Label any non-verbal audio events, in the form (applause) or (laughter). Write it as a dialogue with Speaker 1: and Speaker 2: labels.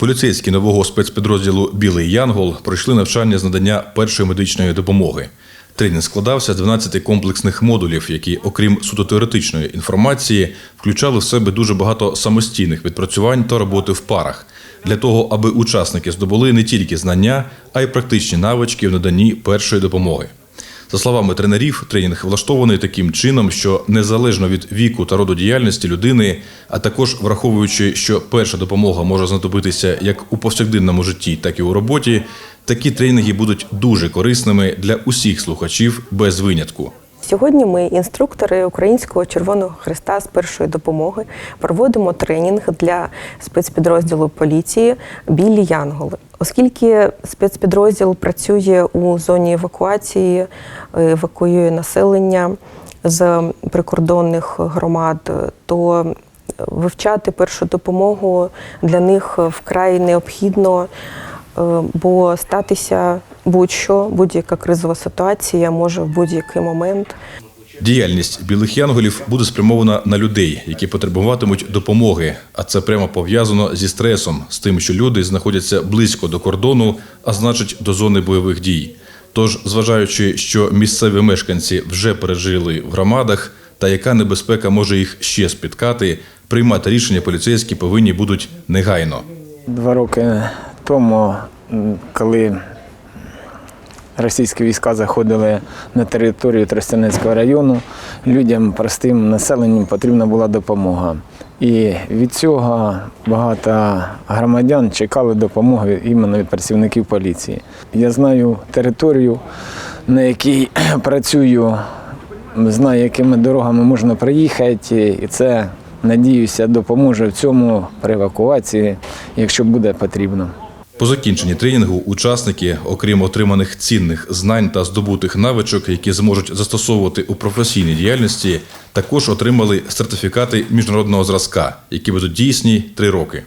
Speaker 1: Поліцейські нового спецпідрозділу Білий Янгол пройшли навчання з надання першої медичної допомоги. Тренінг складався з 12 комплексних модулів, які, окрім суто теоретичної інформації, включали в себе дуже багато самостійних відпрацювань та роботи в парах для того, аби учасники здобули не тільки знання, а й практичні навички в наданні першої допомоги. За словами тренерів, тренінг влаштований таким чином, що незалежно від віку та роду діяльності людини, а також враховуючи, що перша допомога може знадобитися як у повсякденному житті, так і у роботі, такі тренінги будуть дуже корисними для усіх слухачів без винятку.
Speaker 2: Сьогодні ми, інструктори Українського Червоного Христа з першої допомоги, проводимо тренінг для спецпідрозділу поліції Білі Янголи. Оскільки спецпідрозділ працює у зоні евакуації, евакуює населення з прикордонних громад, то вивчати першу допомогу для них вкрай необхідно. Е, бо статися будь-що, будь-яка кризова ситуація може в будь-який момент.
Speaker 1: Діяльність білих янголів буде спрямована на людей, які потребуватимуть допомоги. А це прямо пов'язано зі стресом, з тим, що люди знаходяться близько до кордону, а значить до зони бойових дій. Тож, зважаючи, що місцеві мешканці вже пережили в громадах, та яка небезпека може їх ще спіткати, приймати рішення поліцейські повинні будуть негайно.
Speaker 3: Два роки тому, коли російські війська заходили на територію Тростянецького району, людям, простим населенням потрібна була допомога. І від цього багато громадян чекали допомоги іменно від працівників поліції. Я знаю територію, на якій (clears throat) працюю, знаю, якими дорогами можна приїхати, і це, надіюся, допоможе в цьому при евакуації, якщо буде потрібно.
Speaker 1: По закінченні тренінгу учасники, окрім отриманих цінних знань та здобутих навичок, які зможуть застосовувати у професійній діяльності, також отримали сертифікати міжнародного зразка, які будуть дійсні три роки.